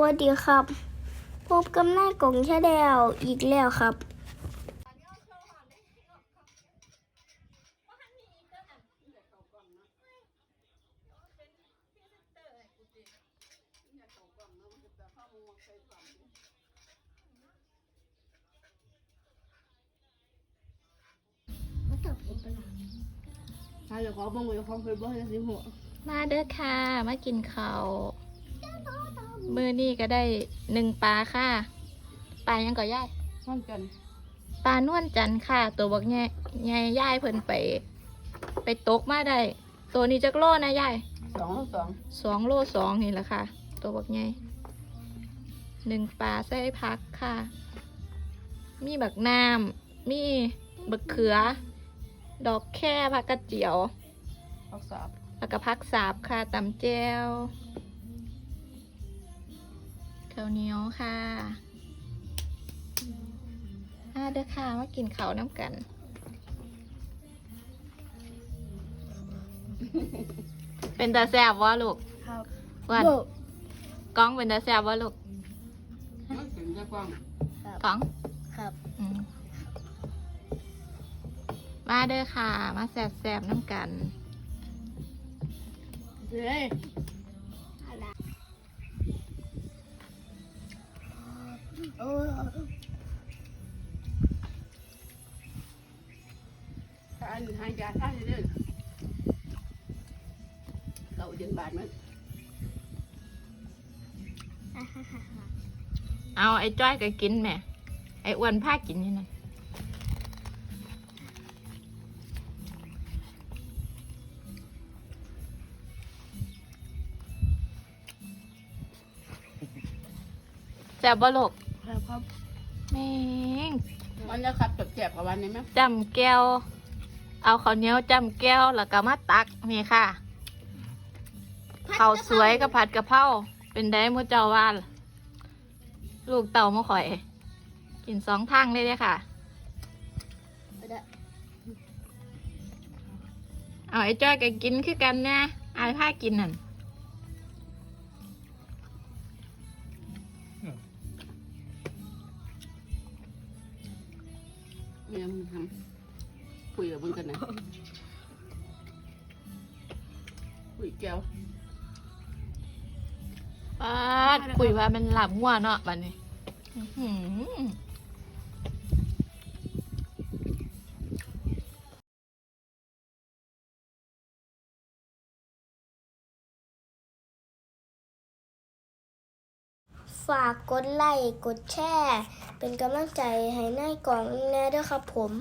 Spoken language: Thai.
วัสดีครับ พบกับนายกงชาแดวอีกแล้วครับ ถ้าจะขอบังไว้ของเคยบ่ให้สิหัวมาเด้อค่ะ มากินข้าว มือนี่ก็ได้หนึ่งปลาค่ะ ปลายังก่อย่ายท่อนกันปลานวลจันทร์ค่ะ ตัวบักแง่ใหญ่ย่ายเพิ่นไป ไปตกมาได้ ตัวนี้จักโลนะย่ายสองสองสองโลสองนี่แหละค่ะ ตัวบักใหญ่หนึ่งปลาใส่พักค่ะ มีบักน้ำมีบักเขือ ดอกแค่ผักกระเจียว ออกสาบแล้วก็พักสาบค่ะตำแจว ข้าวเหนียวค่ะอ่าเด้อค่ะมากินข้าวน้ำกันเป็นตาแซบวะลูกครับวันก้องเป็นตาแซบวะลูกมันถึงจะกว้างก้องครับอืมมาเด้อค่ะ มาแซบแซบๆน้ำกันเฮ้ย ถ้าอันหายาท่าเรื่อยเราเดือนบาทมันเอาไอ้จ้อยก็กินแหม่ไอ้อ้วนพากินนี่นะแซ่บบ่ลูก ครับครับแม่งมันจะขัดแบบแจบกับวันนี้ไหมจำแก้ว เอาข้าวเหนียวจำแก้วแล้วก็มาตักนี่ค่ะข้าวสวยกับผัดกะเพราเป็นได้หมูเจ้าว่าล่ะลูกเต่ามาข่อย กินสองทางเลยเด้อค่ะ เอาไอ้จ้อยก็กินคือกันนะอายผ้ากินนั่น เมียมันทำคุยกับมึงกันนะคุยแก้วปาดคุยว่าเป็นหลับงัวเนาะบัดนี้ อื้อหือ ฝากกดไลค์กดแชร์ เป็นกำลังใจให้นายกองแน่ด้วยครับผม